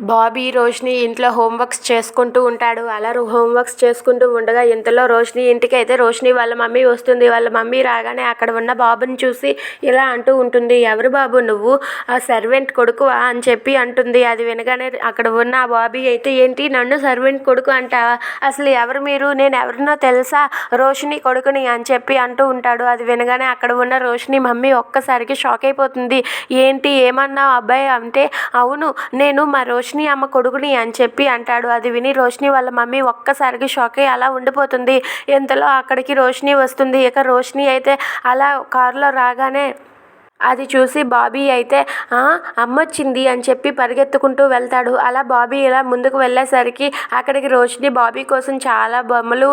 బాబీ రోషిని ఇంట్లో హోంవర్క్స్ చేసుకుంటూ ఉంటాడు. అలా హోంవర్క్స్ చేసుకుంటూ ఉండగా ఇంతలో రోషిని ఇంటికి అయితే రోషిని వాళ్ళ మమ్మీ వస్తుంది. వాళ్ళ మమ్మీ రాగానే అక్కడ ఉన్న బాబుని చూసి ఇలా అంటూ ఉంటుంది. ఎవరు బాబు నువ్వు? ఆ సర్వెంట్ కొడుకువా అని చెప్పి అంటుంది. అది వినగానే అక్కడ ఉన్న ఆ బాబీ అయితే ఏంటి నన్ను సర్వెంట్ కొడుకు అంటావా? అసలు ఎవరు మీరు? నేను ఎవరినో తెలుసా? రోషిని కొడుకుని అని చెప్పి అంటూ ఉంటాడు. అది వినగానే అక్కడ ఉన్న రోషిని మమ్మీ ఒక్కసారికి షాక్ అయిపోతుంది. ఏంటి? ఏమన్నావు అబ్బాయి? అంటే అవును నేను మా రోషిని అమ్మ కొడుకుని అని చెప్పి అంటాడు. అది విని రోషిని వాళ్ళ మమ్మీ ఒక్కసారికి షాక్ అయ్యి అలా ఉండిపోతుంది. ఎంతలో అక్కడికి రోషిని వస్తుంది. ఇక రోషిని అయితే అలా కారులో రాగానే అది చూసి బాబీ అయితే అమ్మొచ్చింది అమ్మ వచ్చింది అని చెప్పి పరిగెత్తుకుంటూ వెళ్తాడు. అలా బాబీ ఇలా ముందుకు వెళ్ళేసరికి అక్కడికి రోషిని బాబీ కోసం చాలా బొమ్మలు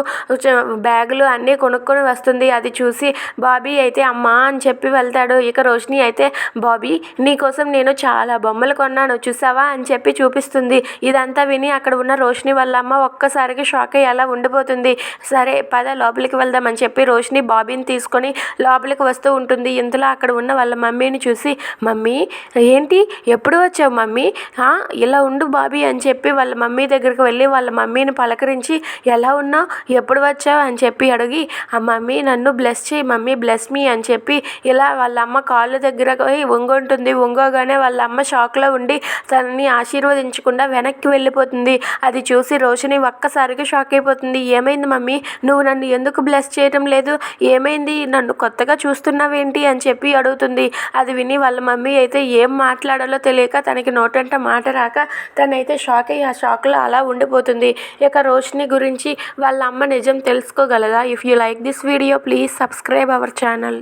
బ్యాగులు అన్నీ కొనుక్కొని వస్తుంది. అది చూసి బాబీ అయితే అమ్మా అని చెప్పి వెళ్తాడు. ఇక రోషిని అయితే బాబీ నీకోసం నేను చాలా బొమ్మలు కొన్నాను చూసావా? అని చెప్పి చూపిస్తుంది. ఇదంతా విని అక్కడ ఉన్న రోషిని వాళ్ళ అమ్మ ఒక్కసారికి షాక్ అయ్యి అలా ఉండిపోతుంది. సరే పద లోపలికి వెళ్దామని చెప్పి రోషిని బాబీని తీసుకొని లోపలికి వస్తూ ఉంటుంది. ఇంతలో అక్కడ ఉన్న వాళ్ళ మమ్మీని చూసి మమ్మీ ఏంటి? ఎప్పుడు వచ్చావు మమ్మీ? ఇలా ఉండు బాబీ అని చెప్పి వాళ్ళ మమ్మీ దగ్గరికి వెళ్ళి వాళ్ళ మమ్మీని పలకరించి ఎలా ఉన్నావు? ఎప్పుడు వచ్చావు? అని చెప్పి అడిగి ఆ మమ్మీ నన్ను బ్లెస్ చేయి మమ్మీ బ్లెస్ మీ అని చెప్పి ఇలా వాళ్ళ అమ్మ కాళ్ళు దగ్గర పోయి వంగుంటుంది వంగోగానే వాళ్ళ అమ్మ షాక్లో ఉండి తనని ఆశీర్వదించకుండా వెనక్కి వెళ్ళిపోతుంది. అది చూసి రోషిని ఒక్కసారిగా షాక్ అయిపోతుంది. ఏమైంది మమ్మీ? నువ్వు నన్ను ఎందుకు బ్లెస్ చేయటం లేదు? ఏమైంది? నన్ను కొత్తగా చూస్తున్నావేంటి? అని చెప్పి అడుగుతుంది. అది విని వాళ్ళ మమ్మీ అయితే ఏం మాట్లాడాలో తెలియక తనకి నోటంట మాట రాక తనైతే షాక్ అయ్యి ఆ షాక్లో అలా ఉండిపోతుంది. ఇక రోషిని గురించి వాళ్ళ అమ్మ నిజం తెలుసుకోగలదా? If you like this video please subscribe our channel